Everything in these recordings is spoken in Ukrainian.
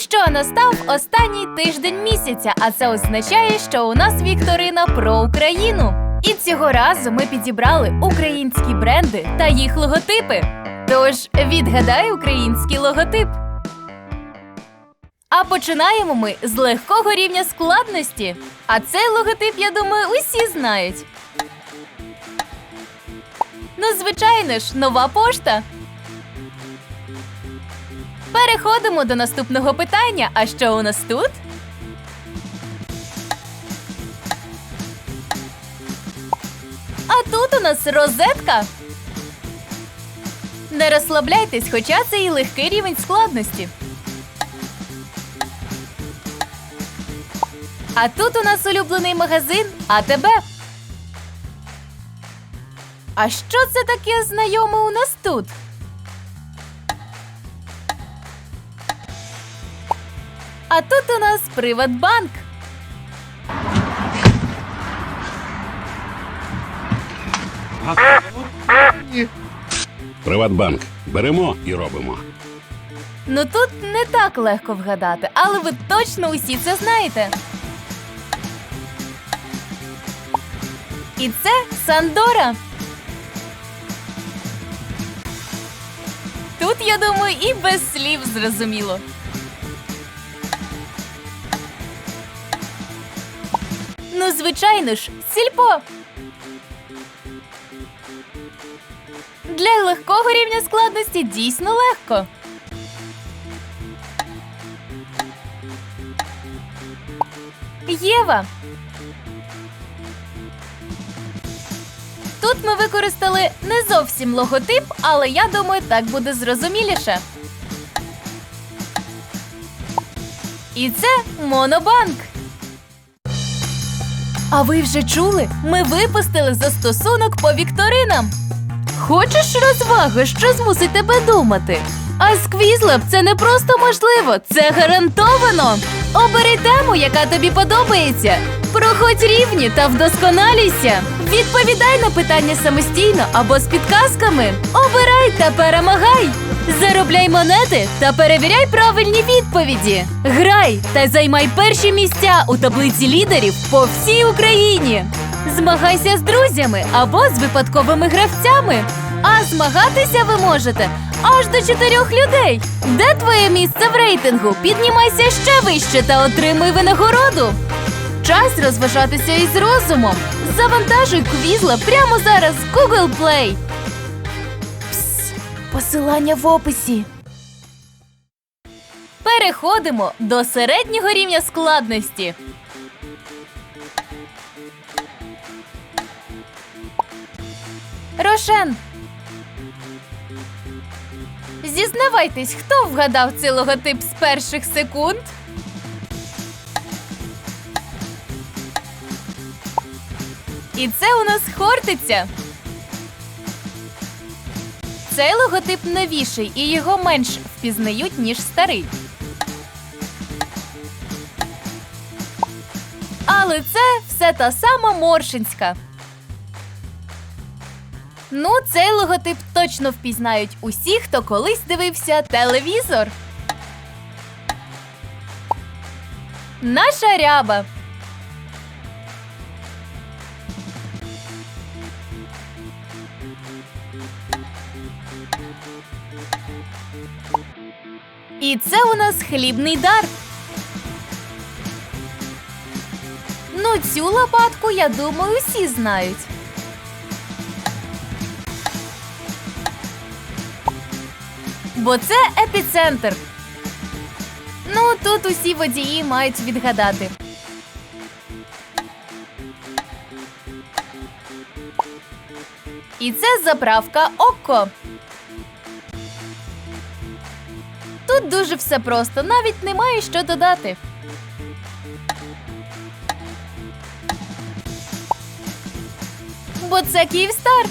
що, настав останній тиждень місяця, а це означає, що у нас вікторина про Україну. І цього разу ми підібрали українські бренди та їх логотипи. Тож відгадай український логотип. А починаємо ми з легкого рівня складності. А цей логотип, я думаю, усі знають. Ну, звичайно ж, нова пошта. Переходимо до наступного питання. А що у нас тут? А тут у нас розетка. Не розслабляйтесь, хоча це і легкий рівень складності. А тут у нас улюблений магазин АТБ. А що це таке знайоме у нас тут? А тут у нас Приватбанк. Приватбанк. Беремо і робимо. Ну тут не так легко вгадати, але ви точно усі це знаєте. І це Сандора. Тут, я думаю, і без слів зрозуміло. Ну, звичайно ж, сільпо. Для легкого рівня складності дійсно легко. Єва. Тут ми використали не зовсім логотип, але я думаю, так буде зрозуміліше. І це Монобанк. А ви вже чули? Ми випустили застосунок по вікторинам. Хочеш розваги, що змусить тебе думати? А з Quizlab це не просто можливо, це гарантовано. Обери тему, яка тобі подобається. Проходь рівні та вдосконалійся. Відповідай на питання самостійно або з підказками. Обирай та перемагай. Заробляй монети та перевіряй правильні відповіді. Грай та займай перші місця у таблиці лідерів по всій Україні. Змагайся з друзями або з випадковими гравцями. А змагатися ви можете аж до чотирьох людей. Де твоє місце в рейтингу? Піднімайся ще вище та отримуй винагороду. Час розважатися із розумом. Завантажуй квізла прямо зараз в Google Play. Пс, посилання в описі. Переходимо до середнього рівня складності. Рошен. Зізнавайтесь, хто вгадав цей логотип з перших секунд? І це у нас Хортиця. Цей логотип новіший і його менш впізнають, ніж старий. Але це все та сама Моршинська. Ну, цей логотип точно впізнають усі, хто колись дивився телевізор. Наша ряба. І це у нас хлібний дар. Ну, цю лопатку, я думаю, усі знають. Бо це епіцентр. Ну, тут усі водії мають відгадати. І це заправка Око. Тут дуже все просто, навіть немає що додати. Бо це Київстар.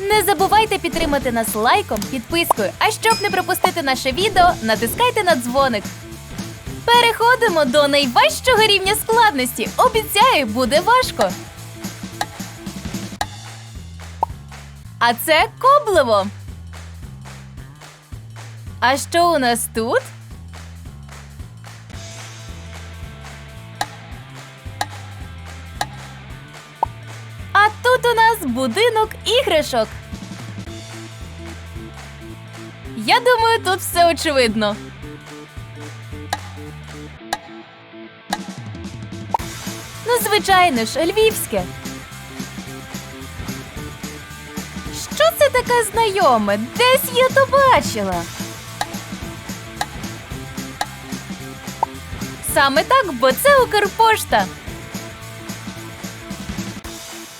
Не забувайте підтримати нас лайком, підпискою. А щоб не пропустити наше відео, натискайте на дзвоник. Переходимо до найважчого рівня складності. Обіцяю, буде важко. А це коблево. А що у нас тут? А тут у нас будинок іграшок. Я думаю, тут все очевидно. Ну, звичайно ж, львівське. Що це таке знайоме? Десь я то бачила. Саме так, бо це Укрпошта.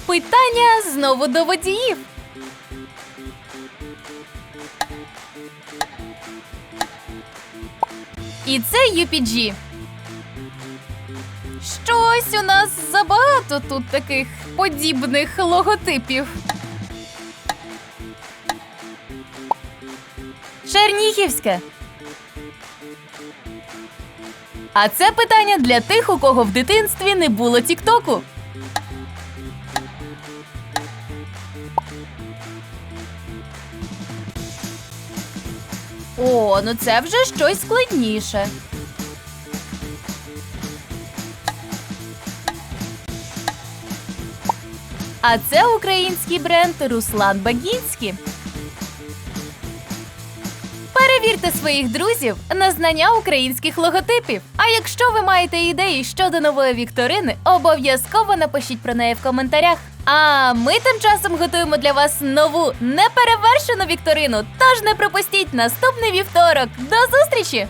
Питання знову до водіїв. І це UPG. Щось у нас забагато тут таких подібних логотипів. Черніхівське. А це питання для тих, у кого в дитинстві не було Тіктоку. О, ну це вже щось складніше. А це український бренд Руслан Багінський. Перевірте своїх друзів на знання українських логотипів. А якщо ви маєте ідеї щодо нової вікторини, обов'язково напишіть про неї в коментарях. А ми тим часом готуємо для вас нову неперевершену вікторину. Тож не пропустіть наступний вівторок. До зустрічі!